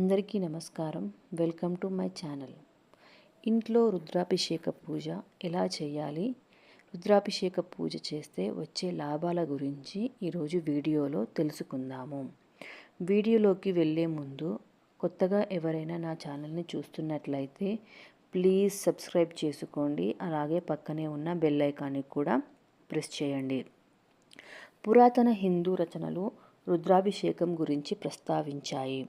అందరికీ నమస్కారం. Welcome to my channel. ఇంట్లో రుద్రాభిషేక పూజ ఎలా చేయాలి? రుద్రాభిషేక పూజ చేస్తే వచ్చే లాభాల గురించి ఈరోజు వీడియోలో తెలుసుకుందాము. వీడియోలోకి వెళ్ళే ముందు కొత్తగా ఎవరైనా నా ఛానల్ని చూస్తున్నట్లయితే ప్లీజ్ సబ్స్క్రైబ్ చేసుకోండి. అలాగే పక్కనే ఉన్న బెల్ ఐకాన్ని కూడా ప్రెస్ చేయండి. పురాతన హిందూ రచనలు రుద్రాభిషేకం గురించి ప్రస్తావించాయి.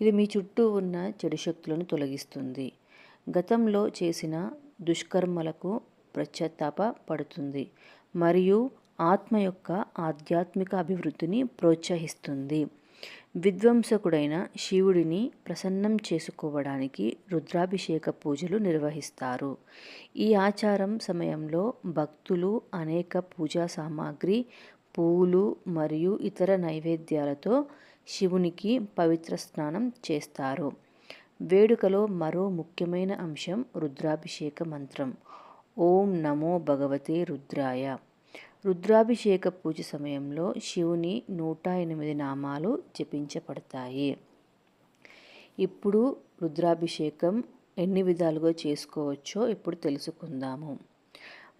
ఇది మీ చుట్టూ ఉన్న చెడు శక్తులను తొలగిస్తుంది. గతంలో చేసిన దుష్కర్మలకు ప్రత్యత్తాప పడుతుంది. మరియు ఆత్మ యొక్క ఆధ్యాత్మిక అభివృద్ధిని ప్రోత్సహిస్తుంది. విధ్వంసకుడైన శివుడిని ప్రసన్నం చేసుకోవడానికి రుద్రాభిషేక పూజలు నిర్వహిస్తారు. ఈ ఆచారం సమయంలో భక్తులు అనేక పూజా సామాగ్రి పూలు మరియు ఇతర నైవేద్యాలతో శివునికి పవిత్ర స్నానం చేస్తారు. వేడుకలో మరో ముఖ్యమైన అంశం రుద్రాభిషేక మంత్రం. ఓం నమో భగవతే రుద్రాయ. రుద్రాభిషేక పూజ సమయంలో శివుని నూట ఎనిమిది నామాలు జపించబడతాయి. ఇప్పుడు రుద్రాభిషేకం ఎన్ని విధాలుగా చేసుకోవచ్చో ఇప్పుడు తెలుసుకుందాము.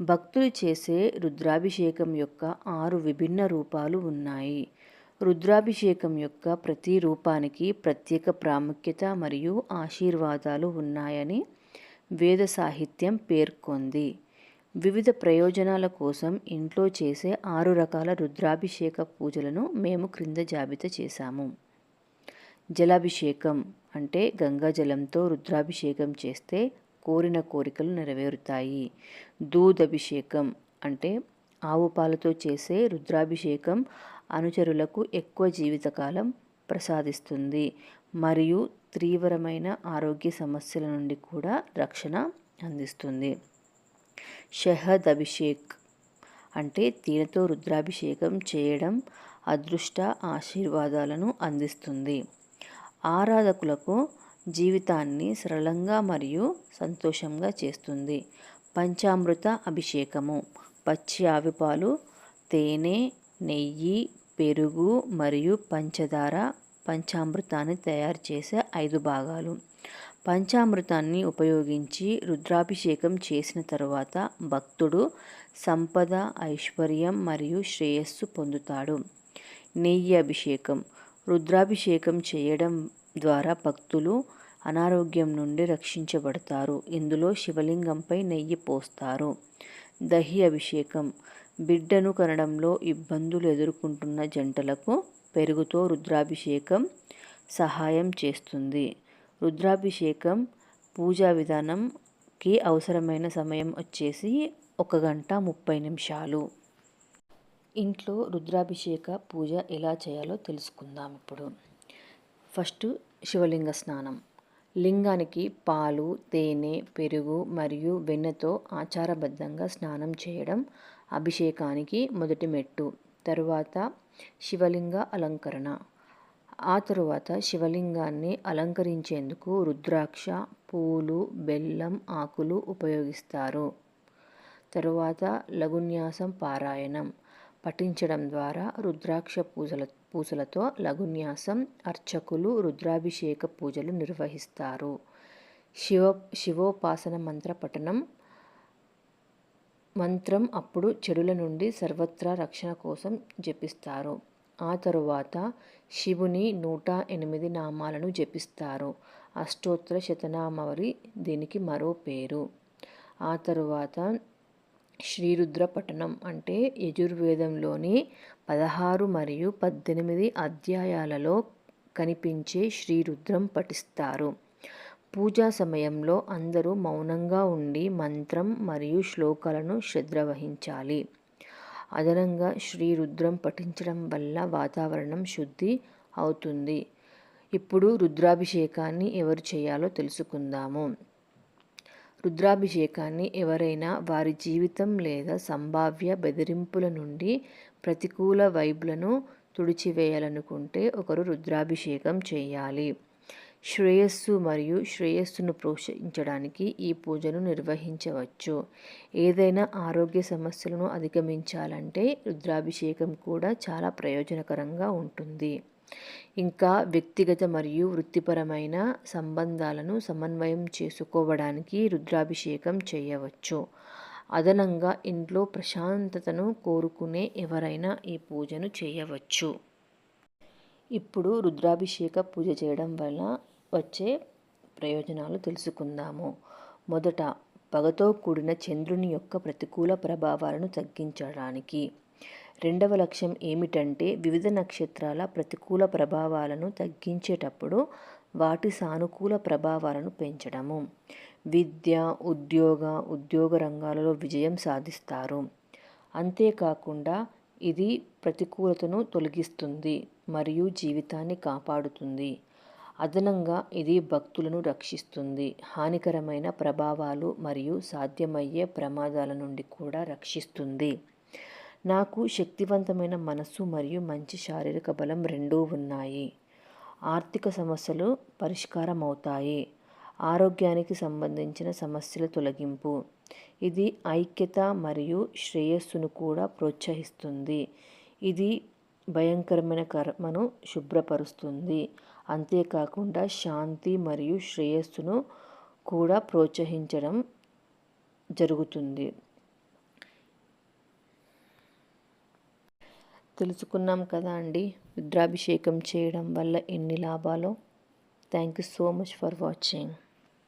భక్తులు చేసే రుద్రాభిషేకం యొక్క ఆరు విభిన్న రూపాలు ఉన్నాయి. రుద్రాభిషేకం యొక్క ప్రతి రూపానికి ప్రత్యేక ప్రాముఖ్యత మరియు ఆశీర్వాదాలు ఉన్నాయని వేద సాహిత్యం పేర్కొంది. వివిధ ప్రయోజనాల కోసం ఇంట్లో చేసే ఆరు రకాల రుద్రాభిషేక పూజలను మేము క్రింద జాబితా చేశాము. జలాభిషేకం అంటే గంగా జలంతో రుద్రాభిషేకం చేస్తే కోరిన కోరికలు నెరవేరుతాయి. దూదభిషేకం అంటే ఆవు పాలతో చేసే రుద్రాభిషేకం అనుచరులకు ఎక్కువ జీవితకాలం ప్రసాదిస్తుంది. మరియు తీవ్రమైన ఆరోగ్య సమస్యల నుండి కూడా రక్షణ అందిస్తుంది. షహద్ అభిషేక్ అంటే తేనెతో రుద్రాభిషేకం చేయడం అదృష్ట ఆశీర్వాదాలను అందిస్తుంది. ఆరాధకులకు జీవితాన్ని సరళంగా మరియు సంతోషంగా చేస్తుంది. పంచామృత అభిషేకము. పచ్చి ఆవిపాలు తేనె నెయ్యి పెరుగు మరియు పంచదార పంచామృతాన్ని తయారు చేసే ఐదు భాగాలు. పంచామృతాన్ని ఉపయోగించి రుద్రాభిషేకం చేసిన తరువాత భక్తుడు సంపద ఐశ్వర్యం మరియు శ్రేయస్సు పొందుతాడు. నెయ్యి అభిషేకం. రుద్రాభిషేకం చేయడం ద్వారా భక్తులు అనారోగ్యం నుండి రక్షించబడతారు. ఇందులో శివలింగంపై నెయ్యి పోస్తారు. దహి అభిషేకం. బిడ్డను కనడంలో ఇబ్బందులు ఎదుర్కొంటున్న జంటలకు పెరుగుతో రుద్రాభిషేకం సహాయం చేస్తుంది. రుద్రాభిషేకం పూజా విధానంకి అవసరమైన సమయం వచ్చేసి ఒక గంట ముప్పై నిమిషాలు. ఇంట్లో రుద్రాభిషేక పూజ ఎలా చేయాలో తెలుసుకుందాం ఇప్పుడు. ఫస్ట్ శివలింగ స్నానం. లింగానికి పాలు తేనె పెరుగు మరియు వెన్నతో ఆచారబద్ధంగా స్నానం చేయడం అభిషేకానికి మొదటి మెట్టు. తరువాత శివలింగ అలంకరణ. ఆ తరువాత శివలింగాన్ని అలంకరించేందుకు రుద్రాక్ష పూలు బెల్లం ఆకులు ఉపయోగిస్తారు. తరువాత లఘున్యాసం పారాయణం. పఠించడం ద్వారా రుద్రాక్ష పూజల పూజలతో లఘున్యాసం అర్చకులు రుద్రాభిషేక పూజలు నిర్వహిస్తారు. శివ శివోపాసన మంత్ర పఠనం మంత్రం అప్పుడు చెడుల నుండి సర్వత్రా రక్షణ కోసం జపిస్తారు. ఆ తరువాత శివుని నూట ఎనిమిది నామాలను జపిస్తారు. అష్టోత్తర శతనామవరి దీనికి మరో పేరు. ఆ తరువాత శ్రీరుద్ర పఠనం అంటే యజుర్వేదంలోని పదహారు మరియు పద్దెనిమిది అధ్యాయాలలో కనిపించే శ్రీరుద్రం పఠిస్తారు. పూజా సమయంలో అందరూ మౌనంగా ఉండి మంత్రం మరియు శ్లోకాలను శ్రద్ధ వహించాలి అదనంగా శ్రీరుద్రం పఠించడం వల్ల వాతావరణం శుద్ధి అవుతుంది. ఇప్పుడు రుద్రాభిషేకాన్ని ఎవరు చేయాలో తెలుసుకుందాము. రుద్రాభిషేకాన్ని ఎవరైనా వారి జీవితం లేదా సంభావ్య బెదిరింపుల నుండి ప్రతికూల వైబులను తుడిచివేయాలనుకుంటే ఒకరు రుద్రాభిషేకం చేయాలి. శ్రేయస్సు మరియు శ్రేయస్సును ప్రోత్సహించడానికి ఈ పూజను నిర్వహించవచ్చు. ఏదైనా ఆరోగ్య సమస్యలను అధిగమించాలంటే రుద్రాభిషేకం కూడా చాలా ప్రయోజనకరంగా ఉంటుంది. ఇంకా వ్యక్తిగత మరియు వృత్తిపరమైన సంబంధాలను సమన్వయం చేసుకోవడానికి రుద్రాభిషేకం చేయవచ్చు. అదనంగా ఇంట్లో ప్రశాంతతను కోరుకునే ఎవరైనా ఈ పూజను చేయవచ్చు. ఇప్పుడు రుద్రాభిషేక పూజ చేయడం వల్ల వచ్చే ప్రయోజనాలు తెలుసుకుందాము. మొదట పగతో కూడిన చంద్రుని యొక్క ప్రతికూల ప్రభావాలను తగ్గించడానికి రెండవ లక్ష్యం ఏమిటంటే వివిధ నక్షత్రాల ప్రతికూల ప్రభావాలను తగ్గించేటప్పుడు వాటి సానుకూల ప్రభావాలను పెంచడము. విద్య ఉద్యోగ ఉద్యోగ రంగాలలో విజయం సాధిస్తారు. అంతేకాకుండా ఇది ప్రతికూలతను తొలగిస్తుంది మరియు జీవితాన్ని కాపాడుతుంది. అదనంగా ఇది భక్తులను రక్షిస్తుంది హానికరమైన ప్రభావాలు మరియు సాధ్యమయ్యే ప్రమాదాల నుండి కూడా రక్షిస్తుంది. నాకు శక్తివంతమైన మనస్సు మరియు మంచి శారీరక బలం రెండూ ఉన్నాయి. ఆర్థిక సమస్యలు పరిష్కారం అవుతాయి ఆరోగ్యానికి సంబంధించిన సమస్యల తొలగింపు. ఇది ఐక్యత మరియు శ్రేయస్సును కూడా ప్రోత్సహిస్తుంది. ఇది భయంకరమైన కర్మను శుభ్రపరుస్తుంది. అంతేకాకుండా శాంతి మరియు శ్రేయస్సును కూడా ప్రోత్సహించడం జరుగుతుంది. తెలుసుకున్నాం కదా అండి. రుద్రాభిషేకం చేయడం వల్ల ఎన్ని లాభాలో. Thank you so much for watching